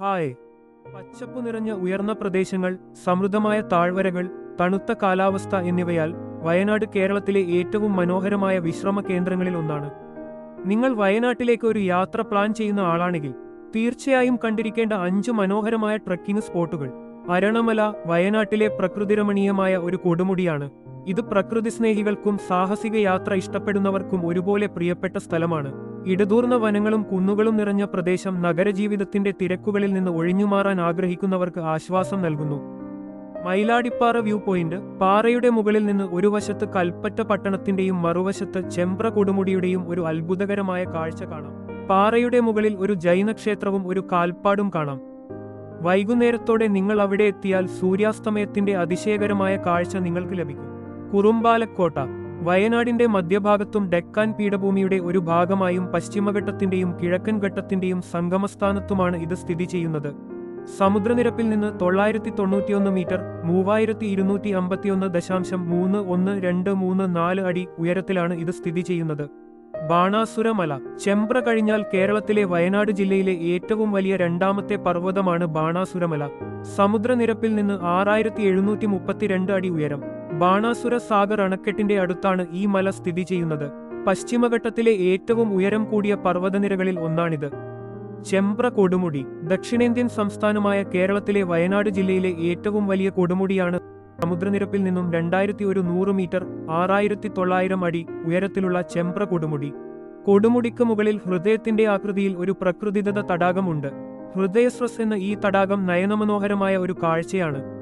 Hi. പച്ചപ്പ് നിറഞ്ഞ ഉയർന്ന പ്രദേശങ്ങൾ സമൃദ്ധമായ താഴ്വരകൾ തണുത്ത കാലാവസ്ഥ എന്നിവയാൽ വയനാട് കേരളത്തിലെ ഏറ്റവും മനോഹരമായ വിശ്രമ കേന്ദ്രങ്ങളിൽ ഒന്നാണ്. നിങ്ങൾ വയനാട്ടിലേക്ക് ഒരു യാത്ര പ്ലാൻ ചെയ്യുന്ന ആളാണെങ്കിൽ തീർച്ചയായും കണ്ടിരിക്കേണ്ട അഞ്ച് മനോഹരമായ ട്രക്കിംഗ് സ്പോട്ടുകൾ. അരണമല വയനാട്ടിലെ പ്രകൃതിരമണീയമായ ഒരു കൊടുമുടിയാണ്. ഇത് പ്രകൃതി സ്നേഹികൾക്കും സാഹസിക യാത്ര ഇഷ്ടപ്പെടുന്നവർക്കും ഒരുപോലെ പ്രിയപ്പെട്ട സ്ഥലമാണ്. ഇടതൂർന്ന വനങ്ങളും കുന്നുകളും നിറഞ്ഞ പ്രദേശം നഗരജീവിതത്തിന്റെ തിരക്കുകളിൽ നിന്ന് ഒഴിഞ്ഞുമാറാൻ ആഗ്രഹിക്കുന്നവർക്ക് ആശ്വാസം നൽകുന്നു. മയിലാടിപ്പാറ വ്യൂ പോയിന്റ് പാറയുടെ മുകളിൽ നിന്ന് ഒരു വശത്ത് കൽപ്പറ്റ പട്ടണത്തിന്റെയും മറുവശത്ത് ചെമ്പ്ര കൊടുമുടിയുടെയും ഒരു അത്ഭുതകരമായ കാഴ്ച കാണാം. പാറയുടെ മുകളിൽ ഒരു ജൈനക്ഷേത്രവും ഒരു കാൽപ്പാടും കാണാം. വൈകുന്നേരത്തോടെ നിങ്ങൾ അവിടെ എത്തിയാൽ സൂര്യാസ്തമയത്തിന്റെ അതിശയകരമായ കാഴ്ച നിങ്ങൾക്ക് ലഭിക്കും. കുറുമ്പാലക്കോട്ട വയനാടിന്റെ മധ്യഭാഗത്തും ഡെക്കാൻ പീഠഭൂമിയുടെ ഒരു ഭാഗമായും പശ്ചിമഘട്ടത്തിന്റെയും കിഴക്കൻ ഘട്ടത്തിന്റെയും സംഗമസ്ഥാനത്തുമാണ് ഇത് സ്ഥിതി ചെയ്യുന്നത്. സമുദ്രനിരപ്പിൽ നിന്ന് തൊള്ളായിരത്തി തൊണ്ണൂറ്റിയൊന്ന് മീറ്റർ മൂവായിരത്തി ഇരുന്നൂറ്റി അമ്പത്തിയൊന്ന് ദശാംശം മൂന്ന് ഒന്ന് രണ്ട് മൂന്ന് നാല് അടി ഉയരത്തിലാണ് ഇത് സ്ഥിതി ചെയ്യുന്നത്. ബാണാസുരമല ചെമ്പ്ര കഴിഞ്ഞാൽ കേരളത്തിലെ വയനാട് ജില്ലയിലെ ഏറ്റവും വലിയ രണ്ടാമത്തെ പർവതമാണ് ബാണാസുരമല. സമുദ്രനിരപ്പിൽ നിന്ന് ആറായിരത്തി എഴുന്നൂറ്റി മുപ്പത്തിരണ്ട് അടി ഉയരം. ബാണാസുര സാഗർ അണക്കെട്ടിന്റെ അടുത്താണ് ഈ മല സ്ഥിതി ചെയ്യുന്നത്. പശ്ചിമഘട്ടത്തിലെ ഏറ്റവും ഉയരം കൂടിയ പർവതനിരകളിൽ ഒന്നാണിത്. ചെമ്പ്ര കൊടുമുടി ദക്ഷിണേന്ത്യൻ സംസ്ഥാനമായ കേരളത്തിലെ വയനാട് ജില്ലയിലെ ഏറ്റവും വലിയ കൊടുമുടിയാണ്. സമുദ്രനിരപ്പിൽ നിന്നും രണ്ടായിരത്തി ഒരു നൂറ് മീറ്റർ ആറായിരത്തി തൊള്ളായിരം അടി ഉയരത്തിലുള്ള ചെമ്പ്ര കൊടുമുടി. കൊടുമുടിക്ക് മുകളിൽ ഹൃദയത്തിന്റെ ആകൃതിയിൽ ഒരു പ്രകൃതിദത്ത തടാകമുണ്ട്. ഹൃദയസ്രസ് എന്ന ഈ തടാകം നയനമനോഹരമായ ഒരു കാഴ്ചയാണ്.